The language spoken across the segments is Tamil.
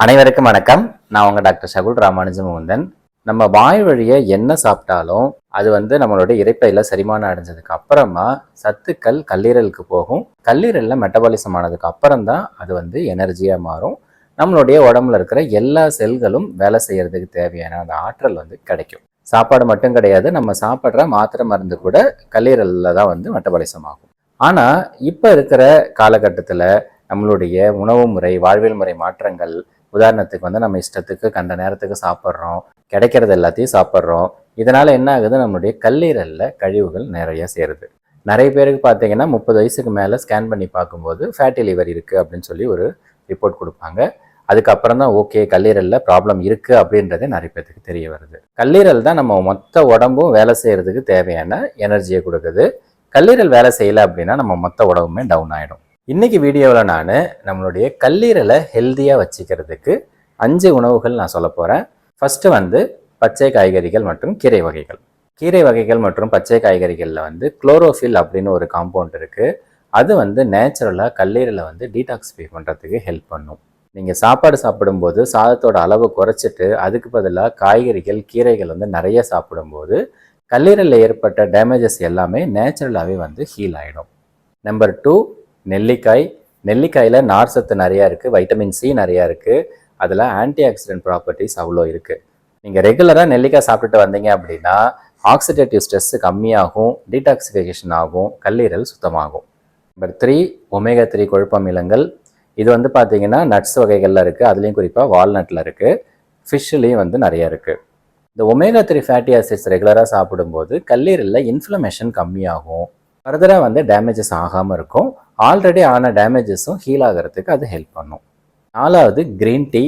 அனைவருக்கும் வணக்கம். நான் உங்க டாக்டர் சகுல் ராமானுஜ முகுந்தன் நம்ம வாய் வழியை என்ன சாப்பிட்டாலும் அது வந்து நம்மளுடைய இறைப்பையில செரிமானம் அடைஞ்சதுக்கு அப்புறமா சத்துக்கள் கல்லீரலுக்கு போகும். கல்லீரல்ல மெட்டபாலிசம் ஆனதுக்கு அப்புறம் தான் அது வந்து எனர்ஜியா மாறும். நம்மளுடைய உடம்புல இருக்கிற எல்லா செல்களும் வேலை செய்யறதுக்கு தேவையான அந்த ஆற்றல் வந்து கிடைக்கும். சாப்பாடு மட்டும் கிடையாது நம்ம சாப்பிட்ற மாத்திரை மருந்து கூட கல்லீரலில் தான் வந்து மெட்டபாலிசம் ஆகும். ஆனால் இப்போ இருக்கிற காலகட்டத்தில் நம்மளுடைய உணவு முறை வாழ்வியல் முறை மாற்றங்கள் உதாரணத்துக்கு வந்து நம்ம இஷ்டத்துக்கு கண்ட நேரத்துக்கு சாப்பிட்றோம் கிடைக்கிறது எல்லாத்தையும் சாப்பிட்றோம். இதனால் என்ன ஆகுது? நம்மளுடைய கல்லீரலில் கழிவுகள் நிறைய சேருது. நிறைய பேருக்கு பார்த்தீங்கன்னா முப்பது வயசுக்கு மேலே ஸ்கேன் பண்ணி பார்க்கும்போது ஃபேட்டி லிவர் இருக்குது அப்படின்னு சொல்லி ஒரு ரிப்போர்ட் கொடுப்பாங்க. அதுக்கப்புறம் தான் ஓகே கல்லீரலில் ப்ராப்ளம் இருக்குது அப்படின்றதே நிறைய பேருக்கு தெரிய வருது. கல்லீரல் தான் நம்ம மொத்த உடம்பும் வேலை செய்கிறதுக்கு தேவையான எனர்ஜியை கொடுக்குது. கல்லீரல் வேலை செய்யலை அப்படின்னா நம்ம மொத்த உடம்புமே டவுன் ஆகிடும் இன்னைக்கு வீடியோவில் நான் நம்மளுடைய கல்லீரலை ஹெல்த்தியாக வச்சுக்கிறதுக்கு அஞ்சு உணவுகள் நான் சொல்ல போகிறேன் ஃபஸ்ட்டு வந்து பச்சை காய்கறிகள் மற்றும் கீரை வகைகள். கீரை வகைகள் மற்றும் பச்சை காய்கறிகளில் வந்து குளோரோஃபில் அப்படின்னு ஒரு காம்பவுண்ட் இருக்குது அது வந்து நேச்சுரலாக கல்லீரலை வந்து டீடாக்ஸிஃபை பண்ணுறதுக்கு ஹெல்ப் பண்ணும். நீங்கள் சாப்பாடு சாப்பிடும்போது சாதத்தோட அளவு குறைச்சிட்டு அதுக்கு பதிலாக காய்கறிகள் கீரைகள் வந்து நிறைய சாப்பிடும்போது கல்லீரலில் ஏற்பட்ட டேமேஜஸ் எல்லாமே நேச்சுரலாகவே வந்து ஹீல் ஆகிடும் நம்பர் டூ நெல்லிக்காய் நெல்லிக்காயில் நார் சத்து நிறையா இருக்குது வைட்டமின் சி நிறையா இருக்குது அதில் ஆன்டி ஆக்சிடென்ட் ப்ராப்பர்ட்டிஸ் அவ்வளோ இருக்குது நீங்கள் ரெகுலராக நெல்லிக்காய் சாப்பிட்டுட்டு வந்தீங்க அப்படின்னா ஆக்சிடேட்டிவ் ஸ்ட்ரெஸ்ஸு கம்மியாகும் டீடாக்சிஃபிகேஷன் ஆகும் கல்லீரல் சுத்தமாகும். நம்பர் த்ரீ ஒமேகா த்ரீ கொழுப்பமிலங்கள். இது வந்து பார்த்தீங்கன்னா நட்ஸ் வகைகளில் இருக்குது அதுலேயும் குறிப்பாக வால்நட்டில் இருக்குது ஃபிஷ்லேயும் வந்து நிறைய இருக்குது இந்த ஒமேகா த்ரீ ஃபேட்டி ஆசிட்ஸ் ரெகுலராக சாப்பிடும்போது கல்லீரலில் இன்ஃப்ளமேஷன் கம்மியாகும். ஃபர்தராக வந்து டேமேஜஸ் ஆகாமல் இருக்கும். ஆல்ரெடி ஆன டேமேஜஸும் ஹீல் ஆகிறதுக்கு அது ஹெல்ப் பண்ணும். நாலாவது க்ரீன் டீ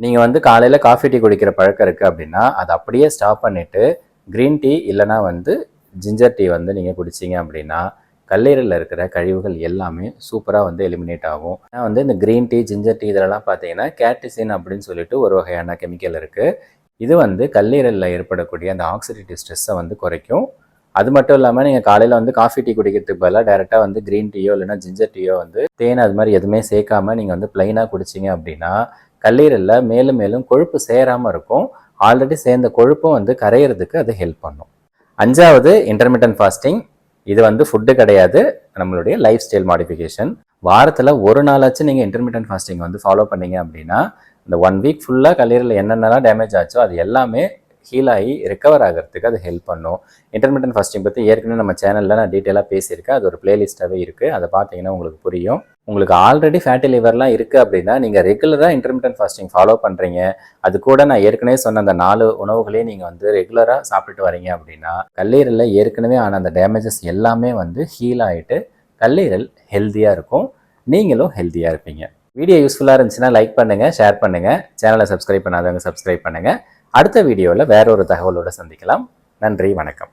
நீங்கள் வந்து காலையில் காஃபி டீ குடிக்கிற பழக்கம் இருக்குது அப்படின்னா அதை அப்படியே ஸ்டாப் பண்ணிவிட்டு க்ரீன் டீ இல்லைனா வந்து ஜிஞ்சர் டீ வந்து நீங்கள் குடிச்சிங்க அப்படின்னா கல்லீரலில் இருக்கிற கழிவுகள் எல்லாமே சூப்பராக வந்து எலிமினேட் ஆகும். ஆனால் வந்து இந்த க்ரீன் டீ ஜிஞ்சர் டீ இதெல்லாம் பார்த்தீங்கன்னா கேட்டிசின் அப்படின்னு சொல்லிட்டு ஒரு வகையான கெமிக்கல் இருக்குது இது வந்து கல்லீரலில் ஏற்படக்கூடிய அந்த ஆக்சிடேட்டிவ் ஸ்ட்ரெஸ்ஸை வந்து குறைக்கும். அது மட்டும் இல்லாமல் நீங்கள் காலையில் வந்து காஃபி டீ குடிக்கிறதுக்கு பதிலாக டேரெக்டாக வந்து க்ரீன் டீயோ இல்லைன்னா ஜிஞ்சர் டீயோ வந்து தேன் அது மாதிரி எதுவுமே சேர்க்காம நீங்கள் வந்து ப்ளைனாக குடிச்சிங்க அப்படின்னா கல்லீரலில் மேலும் மேலும் கொழுப்பு சேராமல் இருக்கும். ஆல்ரெடி சேர்ந்த கொழுப்பும் வந்து கரையிறதுக்கு அது ஹெல்ப் பண்ணும். அஞ்சாவது இன்டர்மீடியன்ட் ஃபாஸ்டிங் இது வந்து ஃபுட்டு கிடையாது. நம்மளுடைய லைஃப் ஸ்டைல் மாடிஃபிகேஷன் வாரத்தில் ஒரு நாளாச்சும் நீங்கள் இன்டர்மீடியன்ட் ஃபாஸ்டிங் வந்து ஃபாலோ பண்ணீங்க அப்படின்னா இந்த ஒன் வீக் ஃபுல்லாக கல்லீரலில் என்னென்னலாம் டேமேஜ் ஆச்சோ அது எல்லாமே ஹீல் ஆகி ரெக்கவர் ஆகிறதுக்கு அது ஹெல்ப் பண்ணும். இன்டர்மீடியன் ஃபாஸ்டிங் பற்றி ஏற்கனவே நம்ம சேனலில் நான் டீட்டெயிலாக பேசியிருக்கேன். அது ஒரு பிளேலிஸ்ட்டாகவே இருக்குது அதை பார்த்தீங்கன்னா உங்களுக்கு புரியும். உங்களுக்கு ஆல்ரெடி ஃபேட்டி லிவர்லாம் இருக்குது அப்படின்னா நீங்கள் ரெகுலராக இன்டர்மீடியன் ஃபாஸ்டிங் ஃபாலோ பண்ணுறீங்க அது கூட நான் ஏற்கனவே சொன்ன அந்த நாலு உணவுகளையும் நீங்கள் வந்து ரெகுலராக சாப்பிட்டுட்டு வரீங்க அப்படின்னா கல்லீரலில் ஏற்கனவே ஆன அந்த டேமேஜஸ் எல்லாமே வந்து ஹீல் ஆகிட்டு கல்லீரல் ஹெல்த்தியாக இருக்கும். நீங்களும் ஹெல்த்தியாக இருப்பீங்க. வீடியோ யூஸ்ஃபுல்லாக இருந்துச்சுன்னா லைக் பண்ணுங்கள் ஷேர் பண்ணுங்கள் சேனலை சப்ஸ்கிரைப் பண்ணாதவங்க சப்ஸ்கிரைப் பண்ணுங்கள் அடுத்த வீடியோவில் வேறொரு தகவலோடு சந்திக்கலாம். நன்றி வணக்கம்.